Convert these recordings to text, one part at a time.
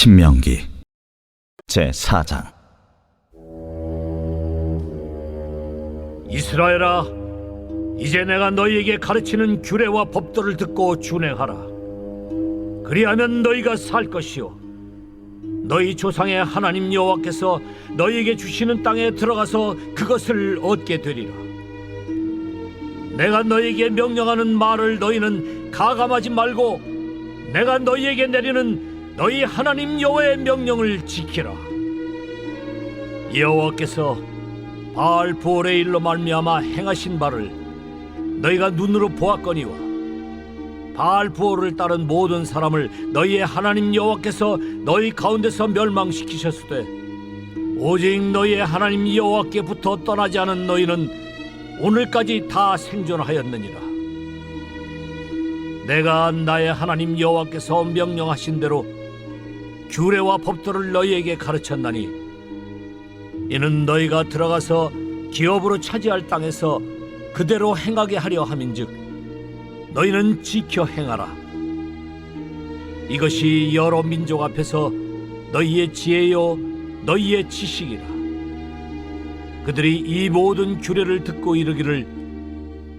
신명기 제 4장 이스라엘아, 이제 내가 너희에게 가르치는 규례와 법도를 듣고 준행하라. 그리하면 너희가 살 것이요. 너희 조상의 하나님 여호와께서 너희에게 주시는 땅에 들어가서 그것을 얻게 되리라. 내가 너희에게 명령하는 말을 너희는 가감하지 말고 내가 너희에게 내리는 너희 하나님 여호와의 명령을 지키라. 여호와께서 바알 부올의 일로 말미암아 행하신 바를 너희가 눈으로 보았거니와 바알 부올을 따른 모든 사람을 너희의 하나님 여호와께서 너희 가운데서 멸망시키셨으되 오직 너희의 하나님 여호와께부터 떠나지 않은 너희는 오늘까지 다 생존하였느니라 내가 나의 하나님 여호와께서 명령하신 대로 규례와 법도를 너희에게 가르쳤나니 이는 너희가 들어가서 기업으로 차지할 땅에서 그대로 행하게 하려 함인즉 너희는 지켜 행하라. 이것이 여러 민족 앞에서 너희의 지혜요 너희의 지식이라. 그들이 이 모든 규례를 듣고 이르기를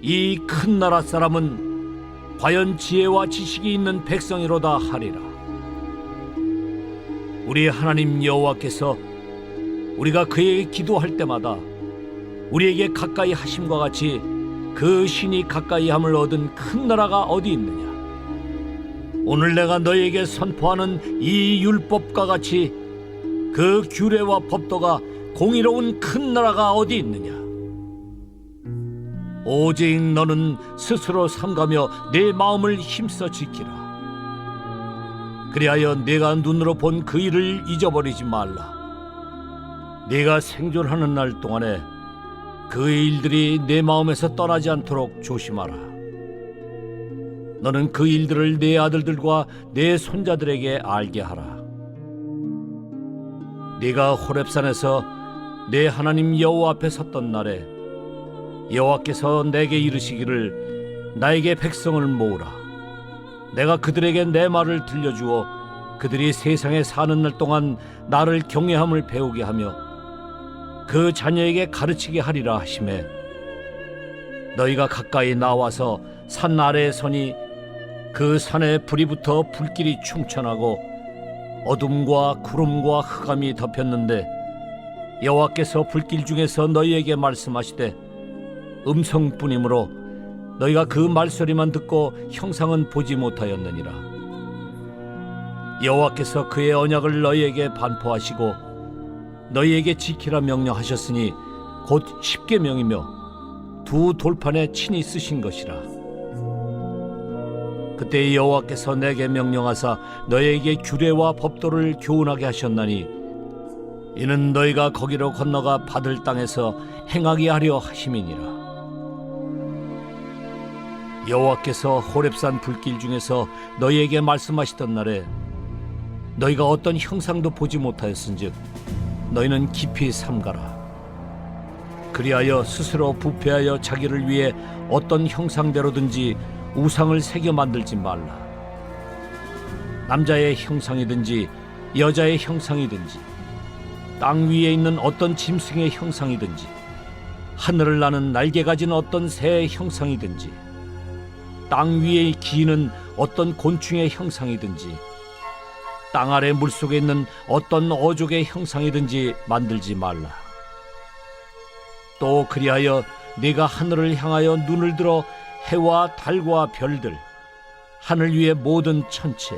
이 큰 나라 사람은 과연 지혜와 지식이 있는 백성이로다 하리라 우리 하나님 여호와께서 우리가 그에게 기도할 때마다 우리에게 가까이 하심과 같이 그 신이 가까이 함을 얻은 큰 나라가 어디 있느냐? 오늘 내가 너에게 선포하는 이 율법과 같이 그 규례와 법도가 공의로운 큰 나라가 어디 있느냐? 오직 너는 스스로 삼가며 내 마음을 힘써 지키라. 그리하여 내가 눈으로 본 그 일을 잊어버리지 말라. 네가 생존하는 날 동안에 그 일들이 내 마음에서 떠나지 않도록 조심하라. 너는 그 일들을 내 아들들과 내 손자들에게 알게 하라. 네가 호렙산에서 내 하나님 여호와 앞에 섰던 날에 여호와께서 내게 이르시기를 나에게 백성을 모으라. 내가 그들에게 내 말을 들려주어 그들이 세상에 사는 날 동안 나를 경외함을 배우게 하며 그 자녀에게 가르치게 하리라 하심에 너희가 가까이 나와서 산 아래에 서니 그 산에 불이 붙어 불길이 충천하고 어둠과 구름과 흑암이 덮였는데 여호와께서 불길 중에서 너희에게 말씀하시되 음성뿐이므로 너희가 그 말소리만 듣고 형상은 보지 못하였느니라. 여호와께서 그의 언약을 너희에게 반포하시고 너희에게 지키라 명령하셨으니 곧 십계명이며 두 돌판에 친히 쓰신 것이라. 그때 여호와께서 내게 명령하사 너희에게 규례와 법도를 교훈하게 하셨나니 이는 너희가 거기로 건너가 받을 땅에서 행하게 하려 하심이니라 여호와께서 호렙산 불길 중에서 너희에게 말씀하시던 날에 너희가 어떤 형상도 보지 못하였은즉 너희는 깊이 삼가라. 그리하여 스스로 부패하여 자기를 위해 어떤 형상대로든지 우상을 새겨 만들지 말라. 남자의 형상이든지 여자의 형상이든지 땅 위에 있는 어떤 짐승의 형상이든지 하늘을 나는 날개 가진 어떤 새의 형상이든지 땅 위에 기는 어떤 곤충의 형상이든지 땅 아래 물속에 있는 어떤 어족의 형상이든지 만들지 말라. 또 그리하여 네가 하늘을 향하여 눈을 들어 해와 달과 별들, 하늘 위의 모든 천체,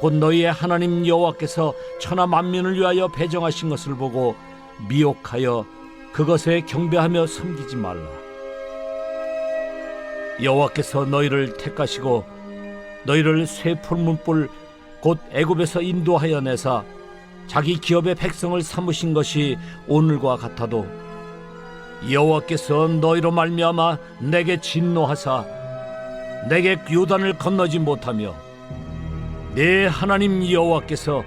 곧 너희의 하나님 여호와께서 천하 만민을 위하여 배정하신 것을 보고 미혹하여 그것에 경배하며 섬기지 말라. 여호와께서 너희를 택하시고 너희를 쇠 풀문불 곧 애굽에서 인도하여 내사 자기 기업의 백성을 삼으신 것이 오늘과 같아도 여호와께서 너희로 말미암아 내게 진노하사 내게 요단을 건너지 못하며 내 하나님 여호와께서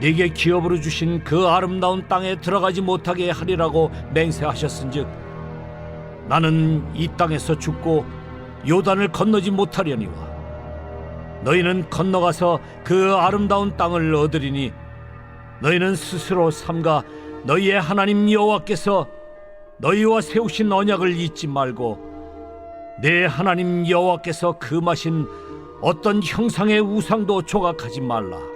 네게 기업으로 주신 그 아름다운 땅에 들어가지 못하게 하리라고 맹세하셨은즉 나는 이 땅에서 죽고 요단을 건너지 못하려니와 너희는 건너가서 그 아름다운 땅을 얻으리니 너희는 스스로 삼가 너희의 하나님 여호와께서 너희와 세우신 언약을 잊지 말고 내 하나님 여호와께서 금하신 어떤 형상의 우상도 조각하지 말라.